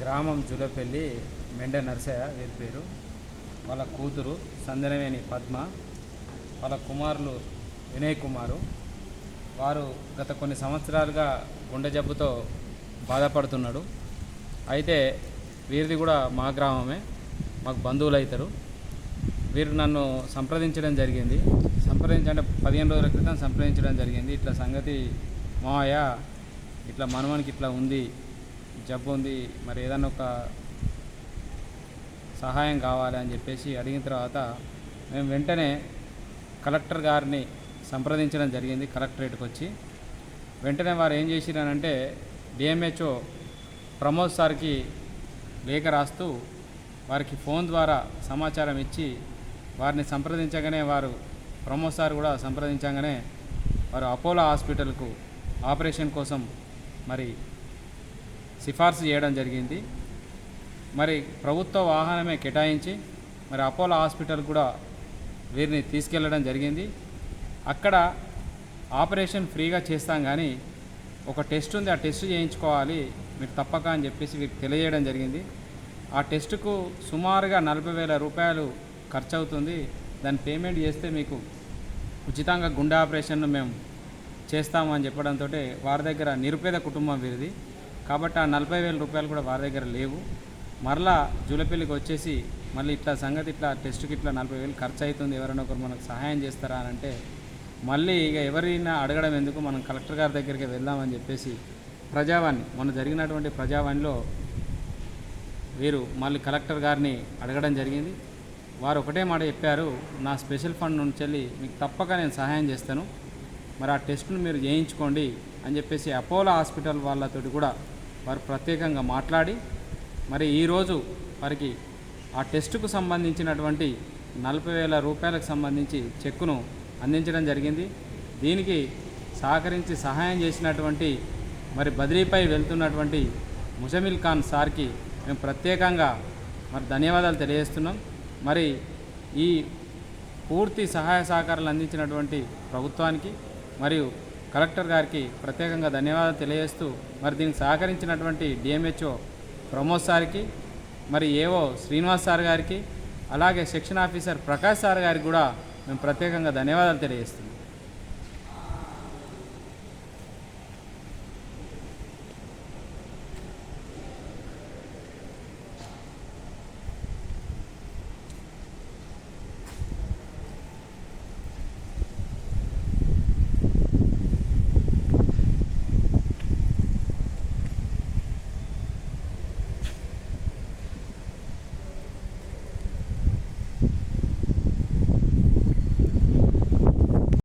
గ్రామం జులపల్లి మెండ నర్సయ్య వీరి పేరు. వాళ్ళ కూతురు సందనవేణి పద్మ. వాళ్ళ కుమారులు వినయ్ కుమారు. వారు గత కొన్ని సంవత్సరాలుగా గుండె జబ్బుతో బాధపడుతున్నాడు. అయితే వీరిది కూడా మా గ్రామమే. మాకు బంధువులు అవుతారు వీరు నన్ను సంప్రదించడం జరిగింది. సంప్రదించంటే పదిహేను రోజుల క్రితం సంప్రదించడం జరిగింది. ఇట్లా సంగతి మావయ్య ఇట్లా మనవనికి ఇట్లా ఉంది. జబ్బు ఉంది మరి ఏదన్నా ఒక సహాయం కావాలి అని చెప్పేసి అడిగిన తర్వాత మేము వెంటనే కలెక్టర్ గారిని సంప్రదించడం జరిగింది కలెక్టరేట్కి వచ్చి. వెంటనే వారు ఏం చేసిరనంటే డిఎంహెచ్ఓ ప్రమోద్ సార్కి లేఖ రాస్తూ వారికి ఫోన్ ద్వారా సమాచారం ఇచ్చి వారిని సంప్రదించగానే వారు ప్రమోద్ సార్ కూడా సంప్రదించగానే వారు అపోలో హాస్పిటల్కు ఆపరేషన్ కోసం మరి సిఫార్సు చేయడం జరిగింది. మరి ప్రభుత్వ వాహనమే కేటాయించి మరి అపోలో హాస్పిటల్ కూడా వీరిని తీసుకెళ్ళడం జరిగింది. అక్కడ ఆపరేషన్ ఫ్రీగా చేస్తాం కానీ ఒక టెస్ట్ ఉంది ఆ టెస్ట్ చేయించుకోవాలి మీరు తప్పక అని చెప్పేసి వీరికి తెలియజేయడం జరిగింది. ఆ టెస్టుకు సుమారుగా నలభై వేల రూపాయలు ఖర్చు అవుతుంది దాని పేమెంట్ చేస్తే మీకు ఉచితంగా గుండె ఆపరేషన్ను మేము చేస్తామని చెప్పడంతో వారి దగ్గర నిరుపేద కుటుంబం వీరిది. కాబట్టి ఆ నలభై వేల రూపాయలు కూడా వారి దగ్గర లేవు. మరలా జూలపల్లికి వచ్చేసి మళ్ళీ ఇట్లా సంగతి ఇట్లా టెస్ట్కి ఇట్లా నలభై వేలు ఖర్చు అవుతుంది ఎవరైనా ఒకరు మనకు సహాయం చేస్తారా అని అంటే మళ్ళీ ఇక ఎవరైనా అడగడం ఎందుకు? మనం కలెక్టర్ గారి దగ్గరికి వెళ్దామని చెప్పేసి ప్రజావాణి మొన్న జరిగినటువంటి ప్రజావాణిలో వీరు మళ్ళీ కలెక్టర్ గారిని అడగడం జరిగింది. వారు ఒకటే మాట చెప్పారు నా స్పెషల్ ఫండ్ నుంచి వెళ్ళి మీకు తప్పక నేను సహాయం చేస్తాను. మరి ఆ టెస్ట్ను మీరు చేయించుకోండి అని చెప్పేసి అపోలో హాస్పిటల్ వాళ్ళతోటి కూడా వారు ప్రత్యేకంగా మాట్లాడి మరి ఈరోజు వారికి ఆ టెస్టుకు సంబంధించినటువంటి నలభై వేల రూపాయలకు సంబంధించి చెక్కును అందించడం జరిగింది. దీనికి సహకరించి సహాయం చేసినటువంటి మరి బదిలీపై వెళ్తున్నటువంటి ముజమిల్ ఖాన్ సార్కి మేము ప్రత్యేకంగా మరి ధన్యవాదాలు తెలియజేస్తున్నాం. మరి ఈ పూర్తి సహాయ సహకారాలు అందించినటువంటి ప్రభుత్వానికి మరియు కలెక్టర్ గారికి ప్రత్యేకంగా ధన్యవాదాలు తెలియజేస్తూ మరి దీనికి సహకరించినటువంటి డిఎంహెచ్ఓ ప్రమోద్ సార్కి మరి ఏవో శ్రీనివాస్ సార్ గారికి అలాగే సెక్షన్ ఆఫీసర్ ప్రకాష్ సార్ గారికి కూడా మేము ప్రత్యేకంగా ధన్యవాదాలు తెలియజేస్తున్నాం.